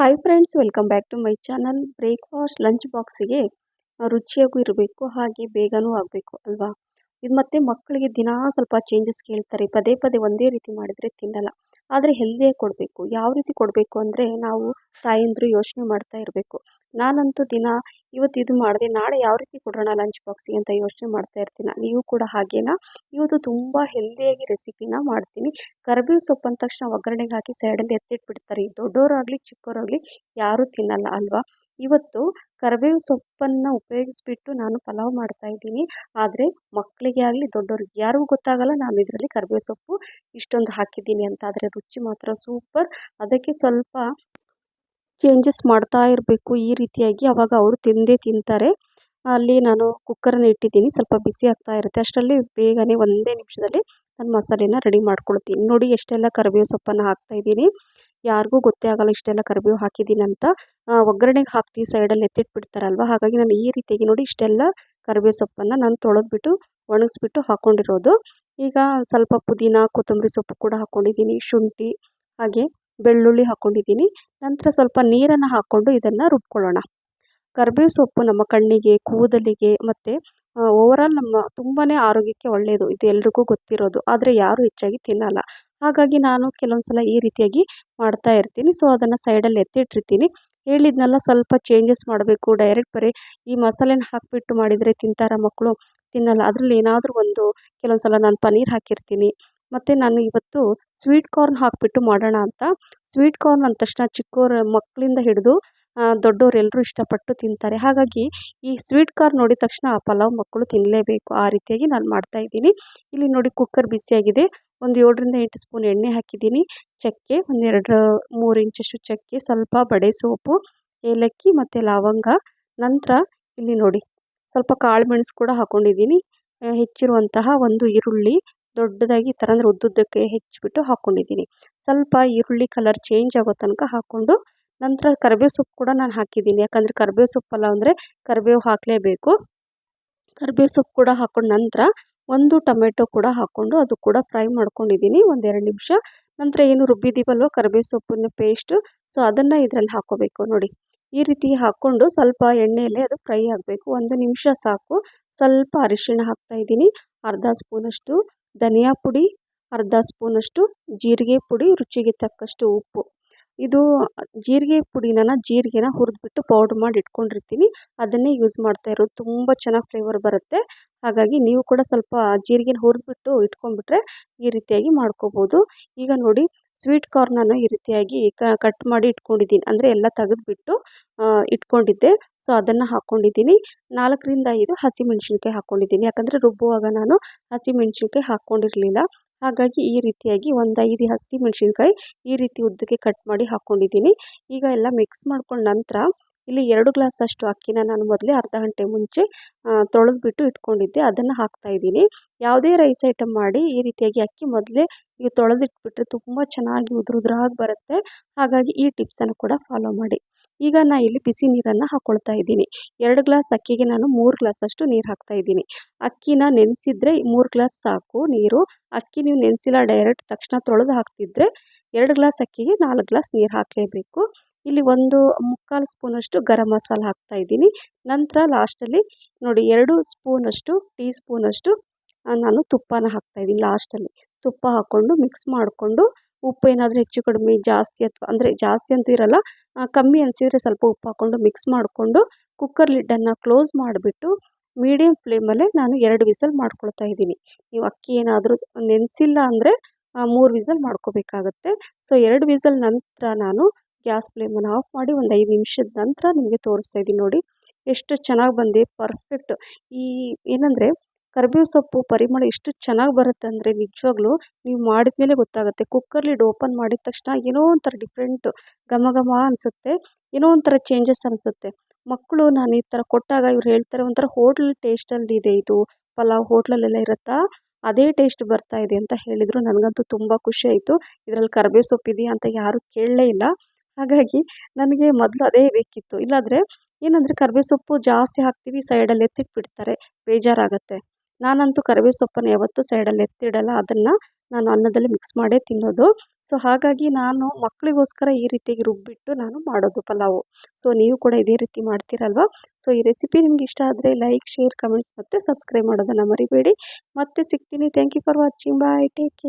Hi friends welcome back to my channel breakfast lunch ಬಾಕ್ಸಿಗೆ ರುಚಿಯಾಗೂ ಇರಬೇಕು, ಹಾಗೆ ಬೇಗನೂ ಆಗಬೇಕು ಅಲ್ವಾ? ಇದು ಮತ್ತು ಮಕ್ಕಳಿಗೆ ದಿನಾ ಸ್ವಲ್ಪ ಚೇಂಜಸ್ ಕೇಳ್ತಾರೆ. ಪದೇ ಪದೇ ಒಂದೇ ರೀತಿ ಮಾಡಿದರೆ ತಿನ್ನಲ್ಲ. ಆದರೆ ಹೆಲ್ದಿಯಾಗಿ ಕೊಡಬೇಕು. ಯಾವ ರೀತಿ ಕೊಡಬೇಕು ಅಂದರೆ ನಾವು ತಾಯಂದಿರು ಯೋಚನೆ ಮಾಡ್ತಾ ಇರಬೇಕು. ನಾನಂತೂ ದಿನ ಇವತ್ತು ಇದು ಮಾಡಿದೆ, ನಾಳೆ ಯಾವ ರೀತಿ ಕೊಡೋಣ ಲಂಚ್ ಬಾಕ್ಸಿಗೆ ಅಂತ ಯೋಚನೆ ಮಾಡ್ತಾ ಇರ್ತೀನಿ. ನೀವು ಕೂಡ ಹಾಗೇನಾ? ಇವತ್ತು ತುಂಬ ಹೆಲ್ದಿಯಾಗಿ ರೆಸಿಪಿನ ಮಾಡ್ತೀನಿ. ಕರ್ಬೇವು ಸೊಪ್ಪು ಅಂದ ತಕ್ಷಣ ಒಗ್ಗರಣೆಗೆ ಹಾಕಿ ಸೈಡಲ್ಲಿ ಎತ್ತಿಟ್ಬಿಡ್ತಾರೆ. ದೊಡ್ಡವರಾಗಲಿ ಚಿಕ್ಕವರಾಗಲಿ ಯಾರೂ ತಿನ್ನಲ್ಲ ಅಲ್ವಾ? ಇವತ್ತು ಕರಿಬೇವು ಸೊಪ್ಪನ್ನು ಉಪಯೋಗಿಸ್ಬಿಟ್ಟು ನಾನು ಪಲಾವ್ ಮಾಡ್ತಾ ಇದ್ದೀನಿ. ಆದರೆ ಮಕ್ಕಳಿಗೆ ಆಗಲಿ, ದೊಡ್ಡವ್ರಿಗೆ ಯಾರಿಗೂ ಗೊತ್ತಾಗಲ್ಲ ನಾನು ಇದರಲ್ಲಿ ಕರಿಬೇವು ಸೊಪ್ಪು ಇಷ್ಟೊಂದು ಹಾಕಿದ್ದೀನಿ ಅಂತ. ಆದರೆ ರುಚಿ ಮಾತ್ರ ಸೂಪರ್. ಅದಕ್ಕೆ ಸ್ವಲ್ಪ ಚೇಂಜಸ್ ಮಾಡ್ತಾ ಇರಬೇಕು ಈ ರೀತಿಯಾಗಿ. ಅವಾಗ ಅವರು ತಿಂದೇ ತಿಂತಾರೆ. ಅಲ್ಲಿ ನಾನು ಕುಕ್ಕರನ್ನು ಇಟ್ಟಿದ್ದೀನಿ. ಸ್ವಲ್ಪ ಬಿಸಿ ಆಗ್ತಾ ಇರುತ್ತೆ. ಅಷ್ಟರಲ್ಲಿ ಬೇಗನೆ ಒಂದೇ ನಿಮಿಷದಲ್ಲಿ ನಾನು ಮಸಾಲೆನ ರೆಡಿ ಮಾಡ್ಕೊಳ್ತೀನಿ. ನೋಡಿ ಎಷ್ಟೆಲ್ಲ ಕರಿಬೇವು ಸೊಪ್ಪನ್ನು ಹಾಕ್ತಾಯಿದ್ದೀನಿ ಯಾರಿಗೂ ಗೊತ್ತೇ ಆಗಲ್ಲ ಇಷ್ಟೆಲ್ಲ ಕರಿಬೇವು ಹಾಕಿದ್ದೀನಿ ಅಂತ. ಒಗ್ಗರಣೆಗೆ ಹಾಕ್ತೀವಿ, ಸೈಡಲ್ಲಿ ಎತ್ತಿಟ್ಬಿಡ್ತಾರಲ್ವ? ಹಾಗಾಗಿ ನಾನು ಈ ರೀತಿಯಾಗಿ ನೋಡಿ ಇಷ್ಟೆಲ್ಲ ಕರಿಬೇವು ಸೊಪ್ಪನ್ನು ನಾನು ತೊಳೆದ್ಬಿಟ್ಟು, ಒಣಗಿಸ್ಬಿಟ್ಟು ಹಾಕ್ಕೊಂಡಿರೋದು ಈಗ ಸ್ವಲ್ಪ ಪುದೀನ, ಕೊತ್ತಂಬರಿ ಸೊಪ್ಪು ಕೂಡ ಹಾಕ್ಕೊಂಡಿದ್ದೀನಿ ಶುಂಠಿ, ಹಾಗೆ ಬೆಳ್ಳುಳ್ಳಿ ಹಾಕ್ಕೊಂಡಿದ್ದೀನಿ ನಂತರ ಸ್ವಲ್ಪ ನೀರನ್ನು ಹಾಕ್ಕೊಂಡು ಇದನ್ನು ರುಬ್ಕೊಳ್ಳೋಣ. ಕರಿಬೇವು ಸೊಪ್ಪು ನಮ್ಮ ಕಣ್ಣಿಗೆ, ಕೂದಲಿಗೆ ಮತ್ತು ಓವರಾಲ್ ನಮ್ಮ ತುಂಬಾ ಆರೋಗ್ಯಕ್ಕೆ ಒಳ್ಳೆಯದು ಇದು ಎಲ್ರಿಗೂ ಗೊತ್ತಿರೋದು, ಆದರೆ ಯಾರೂ ಹೆಚ್ಚಾಗಿ ತಿನ್ನಲ್ಲ. ಹಾಗಾಗಿ ನಾನು ಕೆಲವೊಂದು ಸಲ ಈ ರೀತಿಯಾಗಿ ಮಾಡ್ತಾ ಇರ್ತೀನಿ. ಸೊ ಅದನ್ನು ಸೈಡಲ್ಲಿ ಎತ್ತಿಟ್ಟಿರ್ತೀನಿ. ಹೇಳಿದ್ನೆಲ್ಲ, ಸ್ವಲ್ಪ ಚೇಂಜಸ್ ಮಾಡಬೇಕು ಡೈರೆಕ್ಟ್ ಬರೀ ಈ ಮಸಾಲೆನ ಹಾಕಿಬಿಟ್ಟು ಮಾಡಿದರೆ ತಿಂತಾರ ಮಕ್ಕಳು ತಿನ್ನಲ್ಲ. ಅದರಲ್ಲಿ ಏನಾದರೂ ಒಂದು ಕೆಲವೊಂದು ಸಲ ನಾನು ಪನ್ನೀರ್ ಹಾಕಿರ್ತೀನಿ. ಮತ್ತು ನಾನು ಇವತ್ತು ಸ್ವೀಟ್ ಕಾರ್ನ್ ಹಾಕಿಬಿಟ್ಟು ಮಾಡೋಣ ಅಂತ. ಸ್ವೀಟ್ ಕಾರ್ನ್ ಅಂದ ತಕ್ಷಣ ಚಿಕ್ಕವ್ರ ಮಕ್ಕಳಿಂದ ಹಿಡಿದು ದೊಡ್ಡವ್ರು ಎಲ್ಲರೂ ಇಷ್ಟಪಟ್ಟು ತಿಂತಾರೆ. ಹಾಗಾಗಿ ಈ ಸ್ವೀಟ್ ಕಾರ್ನ್ ನೋಡಿದ ತಕ್ಷಣ ಆ ಪಲಾವ್ ಮಕ್ಕಳು ತಿನ್ನಲೇಬೇಕು ಆ ರೀತಿಯಾಗಿ ನಾನು ಮಾಡ್ತಾಯಿದ್ದೀನಿ ಇಲ್ಲಿ ನೋಡಿ ಕುಕ್ಕರ್ ಬಿಸಿಯಾಗಿದೆ ಒಂದು ಏಳರಿಂದ ಎಂಟು ಸ್ಪೂನ್ ಎಣ್ಣೆ ಹಾಕಿದ್ದೀನಿ. ಚಕ್ಕೆ ಒಂದೆರಡು ಮೂರು ಇಂಚಷ್ಟು ಚಕ್ಕೆ, ಸ್ವಲ್ಪ ಬಡೆ ಸೋಪು, ಏಲಕ್ಕಿ ಮತ್ತು ಲವಂಗ. ನಂತರ ಇಲ್ಲಿ ನೋಡಿ ಸ್ವಲ್ಪ ಕಾಳು ಮೆಣಸು ಕೂಡ ಹಾಕ್ಕೊಂಡಿದ್ದೀನಿ ಹೆಚ್ಚಿರುವಂತಹ ಒಂದು ಈರುಳ್ಳಿ ದೊಡ್ಡದಾಗಿ ಈ ಥರ ಅಂದರೆ ಉದ್ದುದ್ದಕ್ಕೆ ಹೆಚ್ಚಿಬಿಟ್ಟು ಹಾಕ್ಕೊಂಡಿದ್ದೀನಿ ಸ್ವಲ್ಪ ಈರುಳ್ಳಿ ಕಲರ್ ಚೇಂಜ್ ಆಗೋ ತನಕ ಹಾಕ್ಕೊಂಡು ನಂತರ ಕರಿಬೇವು ಸೊಪ್ಪು ಕೂಡ ನಾನು ಹಾಕಿದ್ದೀನಿ. ಯಾಕಂದರೆ ಕರಿಬೇವು ಸೊಪ್ಪಲ್ಲ ಅಂದರೆ ಕರಿಬೇವು ಹಾಕಲೇಬೇಕು. ಕರಿಬೇವು ಸೊಪ್ಪು ಕೂಡ ಹಾಕೊಂಡ ನಂತರ ಒಂದು ಟೊಮೆಟೊ ಕೂಡ ಹಾಕ್ಕೊಂಡು ಅದು ಕೂಡ ಫ್ರೈ ಮಾಡ್ಕೊಂಡಿದ್ದೀನಿ ಒಂದೆರಡು ನಿಮಿಷ. ನಂತರ ಏನು ರುಬ್ಬಿದ್ದೀವಲ್ವ ಕರಿಬೇವು ಸೊಪ್ಪಿನ ಪೇಸ್ಟು ಸೊ ಅದನ್ನು ಇದರಲ್ಲಿ ಹಾಕೋಬೇಕು ನೋಡಿ. ಈ ರೀತಿ ಹಾಕ್ಕೊಂಡು ಸ್ವಲ್ಪ ಎಣ್ಣೆಯಲ್ಲೇ ಅದು ಫ್ರೈ ಆಗಬೇಕು. ಒಂದು ನಿಮಿಷ ಸಾಕು. ಸ್ವಲ್ಪ ಅರಿಶಿಣ ಹಾಕ್ತಾಯಿದ್ದೀನಿ ಅರ್ಧ ಸ್ಪೂನಷ್ಟು ಧನಿಯಾ ಪುಡಿ, ಅರ್ಧ ಸ್ಪೂನಷ್ಟು ಜೀರಿಗೆ ಪುಡಿ, ರುಚಿಗೆ ತಕ್ಕಷ್ಟು ಉಪ್ಪು. ಇದು ಜೀರಿಗೆ ಪುಡಿನ ಜೀರಿಗೆನ ಹುರಿದ್ಬಿಟ್ಟು ಪೌಡ್ರ್ ಮಾಡಿ ಇಟ್ಕೊಂಡಿರ್ತೀನಿ. ಅದನ್ನೇ ಯೂಸ್ ಮಾಡ್ತಾ ಇರೋದು. ತುಂಬ ಚೆನ್ನಾಗಿ ಫ್ಲೇವರ್ ಬರುತ್ತೆ. ಹಾಗಾಗಿ ನೀವು ಕೂಡ ಸ್ವಲ್ಪ ಜೀರಿಗೆನ ಹುರಿದ್ಬಿಟ್ಟು ಇಟ್ಕೊಂಡ್ಬಿಟ್ರೆ ಈ ರೀತಿಯಾಗಿ ಮಾಡ್ಕೋಬೋದು. ಈಗ ನೋಡಿ ಸ್ವೀಟ್ ಕಾರ್ನನ್ನು ಈ ರೀತಿಯಾಗಿ ಕಟ್ ಮಾಡಿ ಇಟ್ಕೊಂಡಿದ್ದೀನಿ. ಅಂದರೆ ಎಲ್ಲ ತೆಗೆದ್ಬಿಟ್ಟು ಇಟ್ಕೊಂಡಿದ್ದೆ. ಸೊ ಅದನ್ನು ಹಾಕ್ಕೊಂಡಿದ್ದೀನಿ ನಾಲ್ಕರಿಂದ ಐದು ಹಸಿಮೆಣ್ಸಿನ್ಕಾಯಿ ಹಾಕ್ಕೊಂಡಿದ್ದೀನಿ ಯಾಕಂದರೆ ರುಬ್ಬುವಾಗ ನಾನು ಹಸಿಮೆಣ್ಸಿನ್ಕಾಯಿ ಹಾಕ್ಕೊಂಡಿರಲಿಲ್ಲ ಹಾಗಾಗಿ ಈ ರೀತಿಯಾಗಿ ಒಂದು ಐದು ಹಸಿಮೆಣ್ಸಿನ್ಕಾಯಿ ಈ ರೀತಿ ಉದ್ದಕ್ಕೆ ಕಟ್ ಮಾಡಿ ಹಾಕ್ಕೊಂಡಿದ್ದೀನಿ ಈಗ ಎಲ್ಲ ಮಿಕ್ಸ್ ಮಾಡ್ಕೊಂಡ ನಂತರ ಇಲ್ಲಿ ಎರಡು ಗ್ಲಾಸಷ್ಟು ಅಕ್ಕಿನ ನಾನು ಮೊದಲೇ ಅರ್ಧ ಗಂಟೆ ಮುಂಚೆ ತೊಳೆದ್ಬಿಟ್ಟು ಇಟ್ಕೊಂಡಿದ್ದೆ. ಅದನ್ನು ಹಾಕ್ತಾ ಇದ್ದೀನಿ. ಯಾವುದೇ ರೈಸ್ ಐಟಮ್ ಮಾಡಿ ಈ ರೀತಿಯಾಗಿ ಅಕ್ಕಿ ಮೊದಲೇ ಈಗ ತೊಳೆದಿಟ್ಬಿಟ್ರೆ ತುಂಬ ಚೆನ್ನಾಗಿ ಉದುರುದ್ರಾಗಿ ಬರುತ್ತೆ. ಹಾಗಾಗಿ ಈ ಟಿಪ್ಸನ್ನು ಕೂಡ ಫಾಲೋ ಮಾಡಿ. ಈಗ ನಾನು ಇಲ್ಲಿ ಬಿಸಿ ನೀರನ್ನು ಹಾಕ್ಕೊಳ್ತಾ ಇದ್ದೀನಿ. ಎರಡು ಗ್ಲಾಸ್ ಅಕ್ಕಿಗೆ ನಾನು ಮೂರು ಗ್ಲಾಸಷ್ಟು ನೀರು ಹಾಕ್ತಾ ಇದ್ದೀನಿ. ಅಕ್ಕಿನ ನೆನೆಸಿದ್ರೆ ಮೂರು ಗ್ಲಾಸ್ ಸಾಕು ನೀರು. ಅಕ್ಕಿ ನೀವು ನೆನೆಸಿಲ್ಲ ಡೈರೆಕ್ಟ್ ತಕ್ಷಣ ತೊಳೆದು ಹಾಕ್ತಿದ್ರೆ ಎರಡು ಗ್ಲಾಸ್ ಅಕ್ಕಿಗೆ ನಾಲ್ಕು ಗ್ಲಾಸ್ ನೀರು ಹಾಕಲೇಬೇಕು. ಇಲ್ಲಿ ಒಂದು ಮುಕ್ಕಾಲು ಸ್ಪೂನಷ್ಟು ಗರಂ ಮಸಾಲ ಹಾಕ್ತಾಯಿದ್ದೀನಿ ನಂತರ ಲಾಸ್ಟಲ್ಲಿ ನೋಡಿ ಎರಡು ಸ್ಪೂನಷ್ಟು ಟೀ ಸ್ಪೂನಷ್ಟು ನಾನು ತುಪ್ಪನ ಹಾಕ್ತಾಯಿದ್ದೀನಿ ಲಾಸ್ಟಲ್ಲಿ. ತುಪ್ಪ ಹಾಕ್ಕೊಂಡು ಮಿಕ್ಸ್ ಮಾಡಿಕೊಂಡು ಉಪ್ಪು ಏನಾದರೂ ಹೆಚ್ಚು ಕಡಿಮೆ, ಜಾಸ್ತಿ ಅಥವಾ ಅಂದರೆ ಜಾಸ್ತಿ ಅಂತೂ ಇರೋಲ್ಲ ಕಮ್ಮಿ ಅನಿಸಿದರೆ ಸ್ವಲ್ಪ ಉಪ್ಪು ಹಾಕ್ಕೊಂಡು ಮಿಕ್ಸ್ ಮಾಡಿಕೊಂಡು ಕುಕ್ಕರ್ ಲಿಡ್ಡನ್ನು ಕ್ಲೋಸ್ ಮಾಡಿಬಿಟ್ಟು ಮೀಡಿಯಮ್ ಫ್ಲೇಮಲ್ಲೇ ನಾನು ಎರಡು ವಿಸಲ್ ಮಾಡ್ಕೊಳ್ತಾ ಇದ್ದೀನಿ. ನೀವು ಅಕ್ಕಿ ಏನಾದರೂ ನೆನೆಸಿಲ್ಲ ಅಂದರೆ ಮೂರು ವಿಸಲ್ ಮಾಡ್ಕೋಬೇಕಾಗತ್ತೆ. ಸೊ ಎರಡು ವಿಸಲ್ ನಂತರ ನಾನು ಗ್ಯಾಸ್ ಫ್ಲೇಮನ್ನು ಆಫ್ ಮಾಡಿ ಒಂದು ಐದು ನಿಮಿಷದ ನಂತರ ನಿಮಗೆ ತೋರಿಸ್ತಾ ಇದ್ದೀನಿ ನೋಡಿ. ಎಷ್ಟು ಚೆನ್ನಾಗಿ ಬಂದಿದೆ ಪರ್ಫೆಕ್ಟ್ ಈ, ಏನಂದರೆ ಕರಿಬೇವು ಸೊಪ್ಪು ಪರಿಮಳ ಎಷ್ಟು ಚೆನ್ನಾಗಿ ಬರುತ್ತೆ ಅಂದರೆ ನಿಜವಾಗ್ಲೂ ನೀವು ಮಾಡಿದ ಮೇಲೆ ಗೊತ್ತಾಗುತ್ತೆ. ಕುಕ್ಕರ್ ಲಿಡ್ ಓಪನ್ ಮಾಡಿದ ತಕ್ಷಣ ಏನೋ ಒಂಥರ ಡಿಫ್ರೆಂಟ್ ಘಮ ಘಮ ಅನಿಸುತ್ತೆ, ಏನೋ ಒಂಥರ ಚೇಂಜಸ್ ಅನಿಸುತ್ತೆ. ಮಕ್ಕಳು ನಾನು ಈ ಥರ ಕೊಟ್ಟಾಗ ಇವ್ರು ಹೇಳ್ತಾರೆ ಒಂಥರ ಹೋಟ್ಲ್ ಟೇಸ್ಟಲ್ಲಿ ಇದೆ ಇದು, ಪಲಾವ್ ಹೋಟ್ಲಲ್ಲೆಲ್ಲ ಇರುತ್ತಾ? ಅದೇ ಟೇಸ್ಟ್ ಬರ್ತಾ ಇದೆ ಅಂತ ಹೇಳಿದರು. ನನಗಂತೂ ತುಂಬ ಖುಷಿ ಆಯಿತು. ಇದರಲ್ಲಿ ಕರಿಬೇವು ಸೊಪ್ಪು ಇದೆಯಾ ಅಂತ ಯಾರೂ ಕೇಳಲೇ ಇಲ್ಲ. ಹಾಗಾಗಿ ನನಗೆ ಮೊದಲು ಅದೇ ಬೇಕಿತ್ತು. ಇಲ್ಲಾಂದರೆ ಏನಂದರೆ ಕರಿಬೇವು ಸೊಪ್ಪು ಜಾಸ್ತಿ ಹಾಕ್ತೀವಿ ಸೈಡಲ್ಲಿ ಎತ್ತಿಟ್ಬಿಡ್ತಾರೆ, ಬೇಜಾರಾಗುತ್ತೆ. ನಾನಂತೂ ಕರಿಬೇವು ಸೊಪ್ಪನ್ನು ಯಾವತ್ತೂ ಸೈಡಲ್ಲಿ ಎತ್ತಿಡಲ್ಲ. ಅದನ್ನು ನಾನು ಅನ್ನದಲ್ಲಿ ಮಿಕ್ಸ್ ಮಾಡೇ ತಿನ್ನೋದು. ಸೊ ಹಾಗಾಗಿ ನಾನು ಮಕ್ಕಳಿಗೋಸ್ಕರ ಈ ರೀತಿಯಾಗಿ ರುಬ್ಬಿಟ್ಟು ನಾನು ಮಾಡೋದು ಪಲಾವು. ಸೊ ನೀವು ಕೂಡ ಇದೇ ರೀತಿ ಮಾಡ್ತೀರಲ್ವ? ಸೊ ಈ ರೆಸಿಪಿ ನಿಮ್ಗೆ ಇಷ್ಟ ಆದರೆ ಲೈಕ್ ಶೇರ್ ಕಮೆಂಟ್ಸ್ ಮತ್ತು ಸಬ್ಸ್ಕ್ರೈಬ್ ಮಾಡೋದನ್ನು ಮರಿಬೇಡಿ. ಮತ್ತೆ ಸಿಗ್ತೀನಿ. Thank you for watching bye take care